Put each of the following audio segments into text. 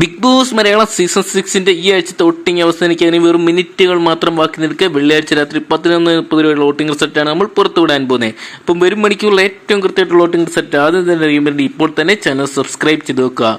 Big Boss Malayalam season സിക്സിന്റെ ഈ ആഴ്ചത്തെ വോട്ടിംഗ് അവസാനിക്കാൻ വെറും മിനിറ്റുകൾ മാത്രം ബാക്കി നിൽക്കുക. വെള്ളിയാഴ്ച രാത്രി പതിനൊന്ന് മുപ്പത് രൂപയുള്ള വോട്ടിംഗ് റിസൾട്ടാണ് നമ്മൾ പുറത്തുവിടാൻ പോകുന്നത്. അപ്പം വരും മണിക്കൂറിൽ ഏറ്റവും കൃത്യമായിട്ടുള്ള വോട്ടിംഗ് റിസൾട്ട് ആദ്യം തന്നെ അറിയുമ്പോൾ ഇപ്പോൾ തന്നെ ചാനൽ സബ്സ്ക്രൈബ് ചെയ്ത് വെക്കുക.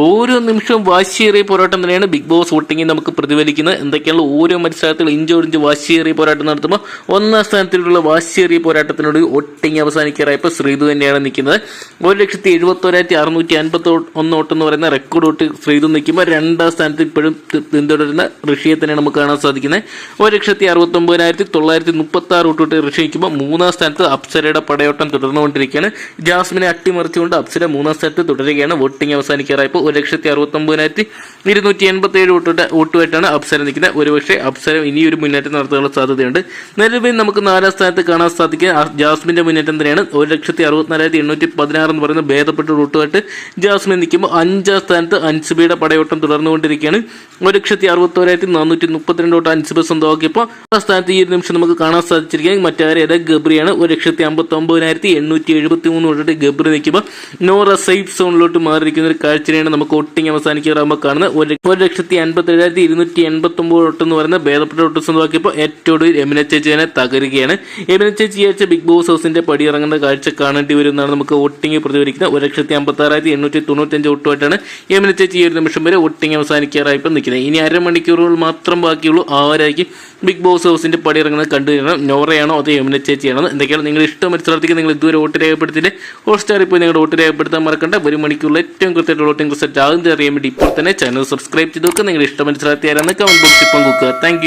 ഓരോ നിമിഷവും വാശിയേറിയ പോരാട്ടം തന്നെയാണ് ബിഗ് ബോസ് ഷൂട്ടിങ്ങിൽ നമുക്ക് പ്രതിഫലിക്കുന്നത്. എന്തൊക്കെയാണ് ഓരോ മത്സരത്തിൽ ഇഞ്ചോടിഞ്ച് വാശിയേറിയ പോരാട്ടം നടത്തുമ്പോൾ ഒന്നാം സ്ഥാനത്തിലുള്ള വാശിയേറിയ പോരാട്ടത്തിനോട് വോട്ടിംഗ് അവസാനിക്കാറായപ്പോൾ ശ്രീതു തന്നെയാണ് നിൽക്കുന്നത്. ഒരു ലക്ഷത്തി എഴുപത്തോരായിരത്തി അറുന്നൂറ്റി അൻപത്തി ഒന്ന് ഓട്ടം എന്ന് പറയുന്ന റെക്കോർഡ് വോട്ട് ശ്രീതു നിൽക്കുമ്പോൾ രണ്ടാം സ്ഥാനത്ത് ഇപ്പോഴും പിന്തുടരുന്ന ഋഷിയെ തന്നെയാണ് നമുക്ക് കാണാൻ സാധിക്കുന്നത്. ഒരു ലക്ഷത്തി അറുപത്തി ഒമ്പതിനായിരത്തി തൊള്ളായിരത്തി മുപ്പത്തി ആറ് വോട്ട് ഋഷി നിൽക്കുമ്പോൾ മൂന്നാം സ്ഥാനത്ത് അപ്സരയുടെ പടയോട്ടം തുടർന്നുകൊണ്ടിരിക്കുകയാണ്. ജാസ്മിനെ അട്ടിമറിച്ചുകൊണ്ട് അപ്സര മൂന്നാം സ്ഥാനത്ത് തുടരുകയാണ്. വോട്ടിംഗ് അവസാനിക്കാറായപ്പോൾ ഒരു ലക്ഷത്തി അറുപത്തി ഒമ്പതിനായിരത്തി ഇരുന്നൂറ്റി എൺപത്തി ഏഴ് വോട്ടിട്ട് വോട്ടുമായിട്ടാണ് അപ്സരം നിൽക്കുന്നത്. ഒരുപക്ഷെ അപ്സരം ഇനിയൊരു മുന്നേറ്റം നടത്താനുള്ള സാധ്യതയുണ്ട്. നിലവിൽ നമുക്ക് നാലാം സ്ഥാനത്ത് കാണാൻ സാധിക്കുക. ജാസ്മിന്റെ മുന്നേറ്റം തന്നെയാണ്. ഒരു ലക്ഷത്തി അറുപത്തിനാലായിരത്തി എണ്ണൂറ്റി പതിനാറ് എന്ന് പറയുന്ന ഭേദപ്പെട്ട റൂട്ടുമായിട്ട് ജാസ്മിൻ നിൽക്കുമ്പോൾ അഞ്ചാം സ്ഥാനത്ത് അൻസുബിയുടെ പടയോട്ടം തുടർന്നുകൊണ്ടിരിക്കുകയാണ്. ഒരു ലക്ഷത്തി അറുപത്തോരായിരത്തി നാനൂറ്റി മുപ്പത്തിരണ്ട് വോട്ട് അൻസുബ സ്വന്തമാക്കിയപ്പോൾ ആ സ്ഥാനത്ത് ഈ ഒരു നിമിഷം നമുക്ക് കാണാൻ സാധിച്ചിരിക്കുകയാണ്. മറ്റാരേത് ഗബ്രിയാണ്. ഒരു ലക്ഷത്തി അമ്പത്തി ഒമ്പതിനായിരത്തി എണ്ണൂറ്റി എഴുപത്തി മൂന്ന് വോട്ടിട്ട് ഗബ്രി നിൽക്കുമ്പോൾ നോറ സേഫ് സോണിലോട്ട് മാറിയിരിക്കുന്ന ഒരു കാഴ്ചയാണ് നമുക്ക് വോട്ടിംഗ് അവസാനിക്കാറാകുമ്പോൾ കാണുന്നത് ഒരു ഒരു ലക്ഷത്തി അൻപത്തി ഏഴായിരത്തി ഇരുന്നൂറ്റി എൺപത്തി ഒമ്പത് വോട്ട് എന്ന് പറയുന്ന ഭേദപ്പെട്ട വോട്ട് സ്വന്തമാക്കിയപ്പോൾ ഏറ്റവും ഒടുവിൽ എമിന ചേച്ചിനെ തകരുകയാണ്. എമിന ചേച്ചി ആഴ്ച ബിഗ് ബോസ് ഹൗസിന്റെ പടി ഇറങ്ങുന്ന കാഴ്ച കാണേണ്ടി വരും എന്നാണ് നമുക്ക് വോട്ടിംഗ് പ്രതിഫലിക്കുന്നത് ഒരു ലക്ഷത്തി അമ്പത്തി ആറായിരത്തി എണ്ണൂറ്റി തൊണ്ണൂറ്റഞ്ച് വോട്ടുമായിട്ടാണ് എമിന ചേച്ചി ഈ ഒരു നിമിഷം വരെ വോട്ടിംഗ് അവസാനിക്കാറായി നിൽക്കുന്നത്. ഇനി അരമണിക്കൂറുകൾ മാത്രം ബാക്കിയുള്ളൂ. ആരായിരിക്കും ബിഗ് ബോസ് ഹൗസിന്റെ പടി ഇറങ്ങുന്നത് കണ്ടുവരണം നോറയാണോ അതോ എമിന ചേച്ചിയാണോ? എന്തൊക്കെയാണ് നിങ്ങൾ ഇഷ്ടം മത്സരാർത്ഥിക്ക് നിങ്ങൾ ഇതുവരെ വോട്ട് രേഖപ്പെടുത്തിയില്ലേ? ഹോട്ട്സ്റ്റാറിൽ പോയി നിങ്ങളുടെ വോട്ട് രേഖപ്പെടുത്താൻ മറക്കണ്ട. ഒരു മണിക്കൂറിൽ ഏറ്റവും കൃത്യമായിട്ട് വോട്ടിംഗ് റിസൾട്ട് ആകുന്നത് അറിയാൻ വേണ്ടി ഇപ്പോൾ തന്നെ ചാനൽ സബ്സ്ക്രൈബ് ചെയ്ത് വെക്കുക. നിങ്ങളുടെ ഇഷ്ടം മനസ്സിലാക്കിയാലാണ് കമന്റ് ബോക്സിൽ പങ്കുവെക്കുക. താങ്ക്